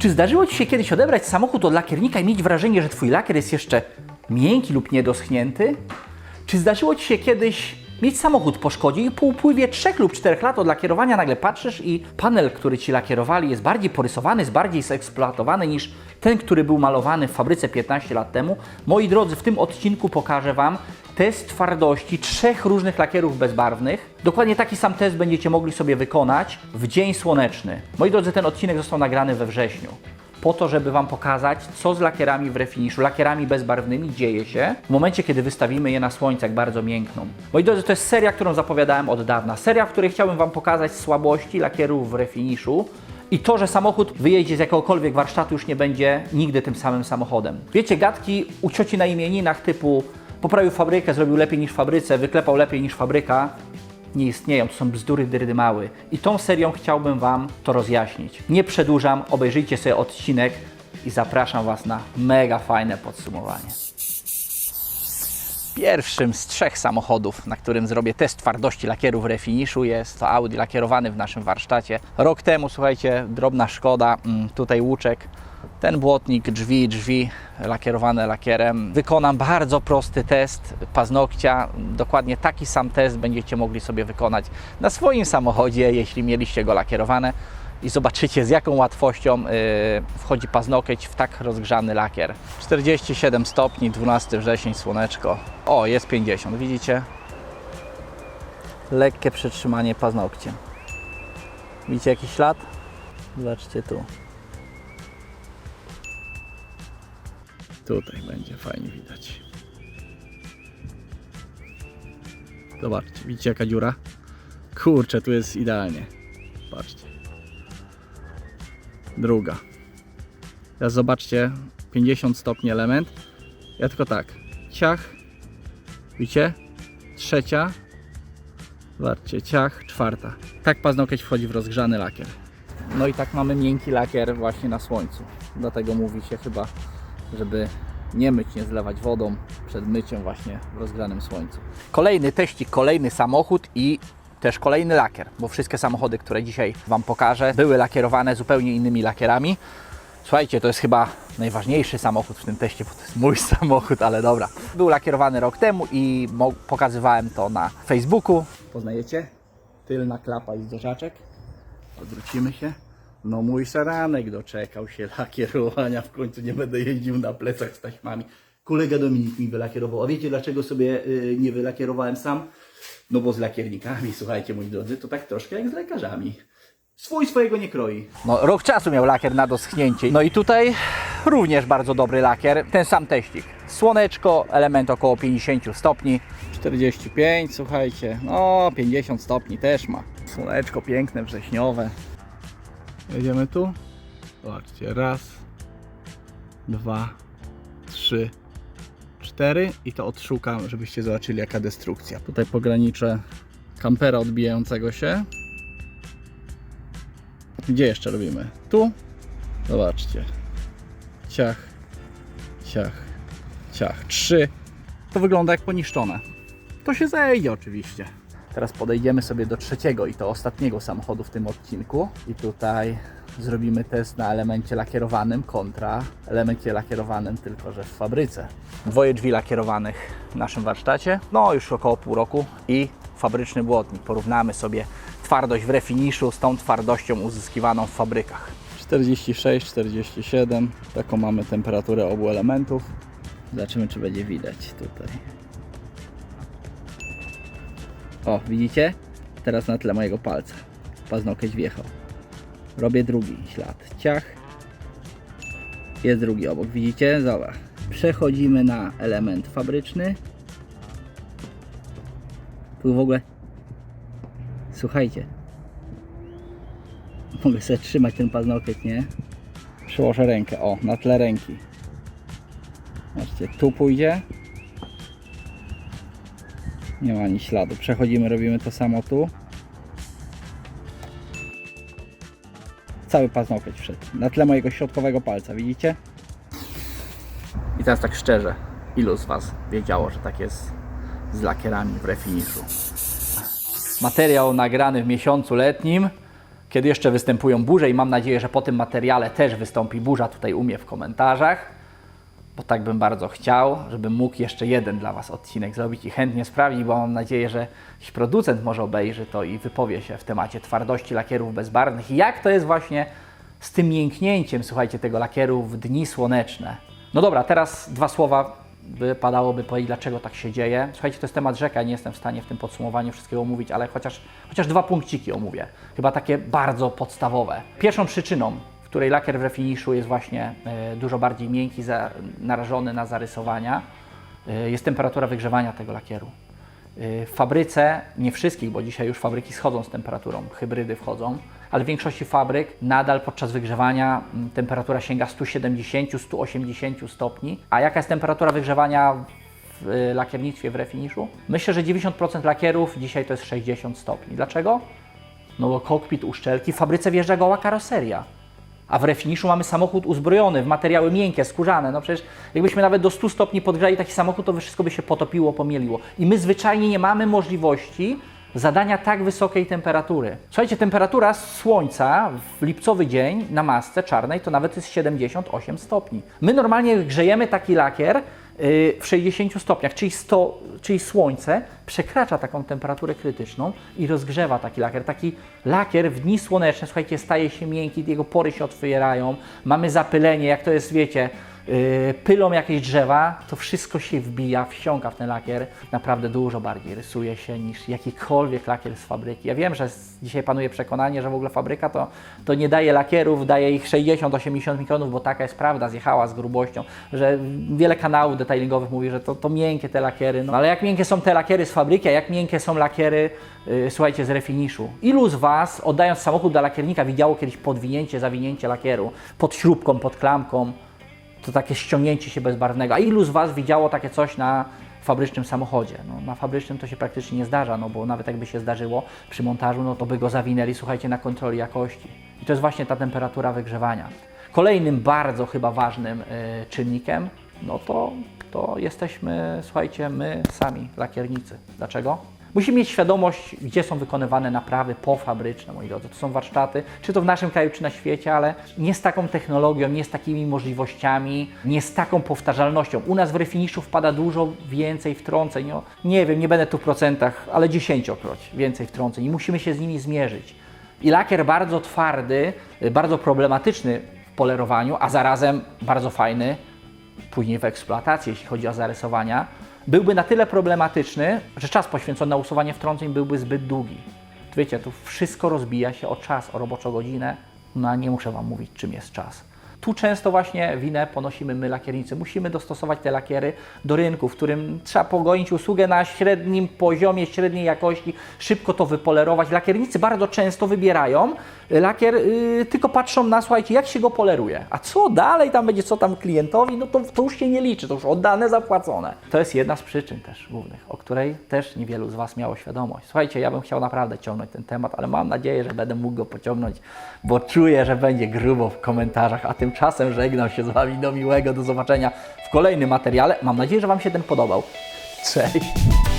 Czy zdarzyło Ci się kiedyś odebrać samochód od lakiernika i mieć wrażenie, że Twój lakier jest jeszcze miękki lub niedoschnięty? Czy zdarzyło Ci się kiedyś mieć samochód po szkodzie i po upływie 3 lub 4 lat od lakierowania nagle patrzysz i panel, który Ci lakierowali jest bardziej porysowany, jest bardziej zeksploatowany niż ten, który był malowany w fabryce 15 lat temu? Moi drodzy, w tym odcinku pokażę Wam test twardości trzech różnych lakierów bezbarwnych. Dokładnie taki sam test będziecie mogli sobie wykonać w dzień słoneczny. Moi drodzy, ten odcinek został nagrany we wrześniu po to, żeby Wam pokazać, co z lakierami w refiniszu, lakierami bezbarwnymi dzieje się w momencie, kiedy wystawimy je na słońce, jak bardzo miękną. Moi drodzy, to jest seria, którą zapowiadałem od dawna. Seria, w której chciałbym Wam pokazać słabości lakierów w refiniszu i to, że samochód wyjedzie z jakiegokolwiek warsztatu już nie będzie nigdy tym samym samochodem. Wiecie, gadki u cioci na imieninach typu poprawił fabrykę, zrobił lepiej niż fabryce, wyklepał lepiej niż fabryka, nie istnieją, to są bzdury dyrdymały. I tą serią chciałbym Wam to rozjaśnić. Nie przedłużam, obejrzyjcie sobie odcinek i zapraszam Was na mega fajne podsumowanie. Pierwszym z trzech samochodów, na którym zrobię test twardości lakieru w refiniszu jest to Audi lakierowany w naszym warsztacie. Rok temu, słuchajcie, drobna szkoda, mm, tutaj łuczek, ten błotnik, drzwi, drzwi lakierowane lakierem. Wykonam bardzo prosty test paznokcia. Dokładnie taki sam test będziecie mogli sobie wykonać na swoim samochodzie, jeśli mieliście go lakierowane. I zobaczycie, z jaką łatwością yy, wchodzi paznokieć w tak rozgrzany lakier. 47 stopni, 12 wrzesień, słoneczko. O, jest 50, widzicie? Lekkie przytrzymanie paznokciem. Widzicie jakiś ślad? Zobaczcie tu. Tutaj będzie fajnie widać. Zobaczcie, widzicie jaka dziura? Kurczę, tu jest idealnie. Patrzcie. Druga. Teraz zobaczcie, 50 stopni element. Ja tylko tak, ciach, widzicie? Trzecia. Zobaczcie, ciach, czwarta. Tak paznokieć wchodzi w rozgrzany lakier. No i tak mamy miękki lakier właśnie na słońcu. Dlatego mówi się chyba, żeby nie myć, nie zlewać wodą przed myciem właśnie w rozgranym słońcu. Kolejny teścik, kolejny samochód i też kolejny lakier, bo wszystkie samochody, które dzisiaj Wam pokażę, były lakierowane zupełnie innymi lakierami. Słuchajcie, to jest chyba najważniejszy samochód w tym teście, bo to jest mój samochód, ale dobra. Był lakierowany rok temu i pokazywałem to na Facebooku. Poznajecie? Tylna klapa i zderzaczek. Odwrócimy się. No mój szaranek doczekał się lakierowania, w końcu nie będę jeździł na plecach z taśmami. Kolega Dominik mi wylakierował. A wiecie dlaczego sobie y, nie wylakierowałem sam? No bo z lakiernikami, słuchajcie moi drodzy, to tak troszkę jak z lekarzami. Swój swojego nie kroi. No rok czasu miał lakier na doschnięcie. No i tutaj również bardzo dobry lakier, ten sam teścik. Słoneczko, element około 50 stopni. 45, słuchajcie, no 50 stopni też ma. Słoneczko piękne, wrześniowe. Jedziemy tu. Zobaczcie, raz, dwa, trzy, cztery i to odszukam, żebyście zobaczyli jaka destrukcja. Tutaj pograniczę kampera odbijającego się. Gdzie jeszcze robimy? Tu. Zobaczcie. Ciach, ciach, ciach. Trzy. To wygląda jak poniszczone. To się zejdzie oczywiście. Teraz podejdziemy sobie do trzeciego i to ostatniego samochodu w tym odcinku. I tutaj zrobimy test na elemencie lakierowanym kontra elemencie lakierowanym tylko, że w fabryce. Dwoje drzwi lakierowanych w naszym warsztacie. No już około pół roku i fabryczny błotnik. Porównamy sobie twardość w refiniszu z tą twardością uzyskiwaną w fabrykach. 46, 47. Taką mamy temperaturę obu elementów. Zobaczymy, czy będzie widać tutaj. O, widzicie? Teraz na tle mojego palca. Paznokieć wjechał. Robię drugi ślad. Ciach. Jest drugi obok. Widzicie? Zobacz. Przechodzimy na element fabryczny. Tu w ogóle... Słuchajcie. Mogę sobie trzymać ten paznokieć, nie? Przyłożę rękę. O, na tle ręki. Zobaczcie, tu pójdzie. Nie ma ani śladu. Przechodzimy, robimy to samo tu. Cały paznokieć wszedł. Na tle mojego środkowego palca, widzicie? I teraz tak szczerze, ilu z Was wiedziało, że tak jest z lakierami w refiniszu? Materiał nagrany w miesiącu letnim. kiedy jeszcze występują burze i mam nadzieję, że po tym materiale też wystąpi burza tutaj u mnie w komentarzach, bo tak bym bardzo chciał, żebym mógł jeszcze jeden dla Was odcinek zrobić i chętnie sprawdzić, bo mam nadzieję, że jakiś producent może obejrzy to i wypowie się w temacie twardości lakierów bezbarwnych i jak to jest właśnie z tym mięknięciem, słuchajcie, tego lakieru w dni słoneczne. No dobra, teraz dwa słowa wypadałoby powiedzieć, dlaczego tak się dzieje. Słuchajcie, to jest temat rzeka, nie jestem w stanie w tym podsumowaniu wszystkiego omówić, ale chociaż, chociaż dwa punkciki omówię. Chyba takie bardzo podstawowe. Pierwszą przyczyną, której lakier w refiniszu jest właśnie e, dużo bardziej miękki, narażony na zarysowania, e, jest temperatura wygrzewania tego lakieru. Y, W fabryce, nie wszystkich, bo dzisiaj już fabryki schodzą z temperaturą, hybrydy wchodzą, ale w większości fabryk nadal podczas wygrzewania temperatura sięga 170-180 stopni. A jaka jest temperatura wygrzewania w lakiernictwie, w refiniszu? Myślę, że 90% lakierów dzisiaj to jest 60 stopni. Dlaczego? No bo kokpit uszczelki, w fabryce wjeżdża goła karoseria. A w refiniszu mamy samochód uzbrojony w materiały miękkie, skórzane. No przecież jakbyśmy nawet do 100 stopni podgrzali taki samochód, to wszystko by się potopiło, pomieliło. I my zwyczajnie nie mamy możliwości zadania tak wysokiej temperatury. Słuchajcie, temperatura słońca w lipcowy dzień na masce czarnej to nawet jest 78 stopni. My normalnie grzejemy taki lakier w 60 stopniach, czyli, 100, czyli słońce przekracza taką temperaturę krytyczną i rozgrzewa taki lakier. Taki lakier w dni słoneczne, słuchajcie, staje się miękki, jego pory się otwierają, mamy zapylenie, jak to jest, wiecie, pylą jakieś drzewa, to wszystko się wbija, wsiąka w ten lakier. Naprawdę dużo bardziej rysuje się niż jakikolwiek lakier z fabryki. Ja wiem, że dzisiaj panuje przekonanie, że w ogóle fabryka to, to nie daje lakierów, daje ich 60-80 mikronów, bo taka jest prawda, zjechała z grubością, że wiele kanałów detailingowych mówi, że to, to miękkie te lakiery. No ale jak miękkie są te lakiery z fabryki, a jak miękkie są lakiery, yy, słuchajcie, z refiniszu. Ilu z Was, oddając samochód do lakiernika, widziało kiedyś podwinięcie, zawinięcie lakieru pod śrubką, pod klamką? To takie ściągnięcie się bezbarwnego. A ilu z Was widziało takie coś na fabrycznym samochodzie? No, na fabrycznym to się praktycznie nie zdarza, no bo nawet jakby się zdarzyło przy montażu, no to by go zawinęli, słuchajcie, na kontroli jakości. I to jest właśnie ta temperatura wygrzewania. Kolejnym bardzo chyba ważnym y, czynnikiem, no to, to jesteśmy, słuchajcie, my sami, lakiernicy. Dlaczego? Musimy mieć świadomość, gdzie są wykonywane naprawy pofabryczne, moi drodzy. To są warsztaty, czy to w naszym kraju, czy na świecie, ale nie z taką technologią, nie z takimi możliwościami, nie z taką powtarzalnością. U nas w refiniszu wpada dużo więcej wtrąceń. No, nie wiem, nie będę tu w procentach, ale dziesięciokroć więcej wtrąceń i musimy się z nimi zmierzyć. I lakier bardzo twardy, bardzo problematyczny w polerowaniu, a zarazem bardzo fajny później w eksploatacji, jeśli chodzi o zarysowania, byłby na tyle problematyczny, że czas poświęcony na usuwanie wtrąceń byłby zbyt długi. Wiecie, tu wszystko rozbija się o czas, o roboczą godzinę, no a nie muszę Wam mówić, czym jest czas. Tu często właśnie winę ponosimy my lakiernicy. Musimy dostosować te lakiery do rynku, w którym trzeba pogonić usługę na średnim poziomie, średniej jakości, szybko to wypolerować. Lakiernicy bardzo często wybierają lakier, yy, tylko patrzą na, słuchajcie, jak się go poleruje. A co dalej tam będzie, co tam klientowi, no to, to już się nie liczy, to już oddane, zapłacone. To jest jedna z przyczyn też głównych, o której też niewielu z Was miało świadomość. Słuchajcie, ja bym chciał naprawdę ciągnąć ten temat, ale mam nadzieję, że będę mógł go pociągnąć, bo czuję, że będzie grubo w komentarzach, a tymczasem żegnam się z Wami do miłego, do zobaczenia w kolejnym materiale. Mam nadzieję, że Wam się ten podobał. Cześć!